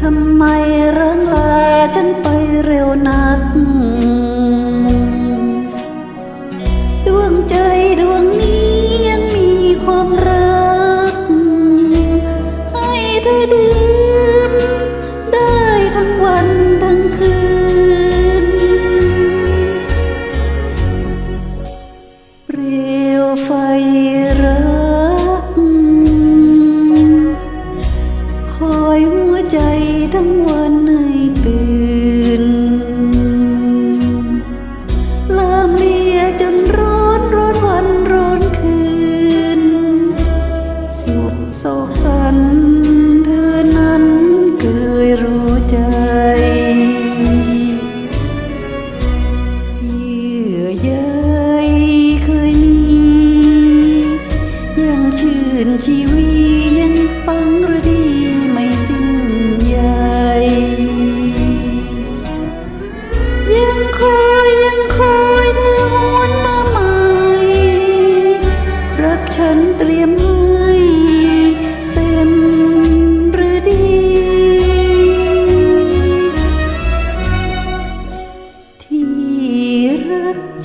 ทำไมเรื่องลาฉันไปเร็วนัก ดวงใจดวงนี้ยังมีความรัก ให้เธอดื่มได้ทั้งวันทั้งคืน เปลวไฟ คอยหัวใจทั้งวันให้ตื่นลามเลียจนร้อนร้อนวันร้อนคืน สุขโศกสันเธอนั้นเคยรู้ใจชีวิต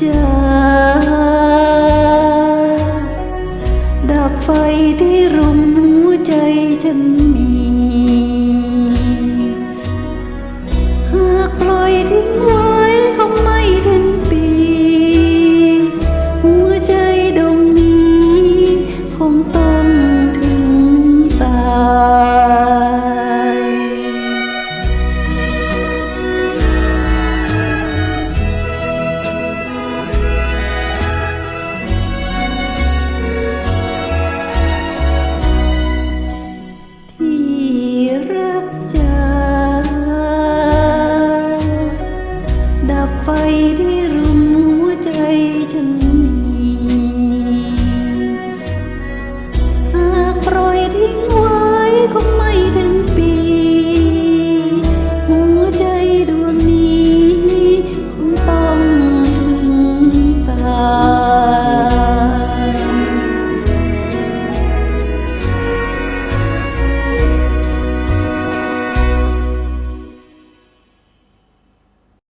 รั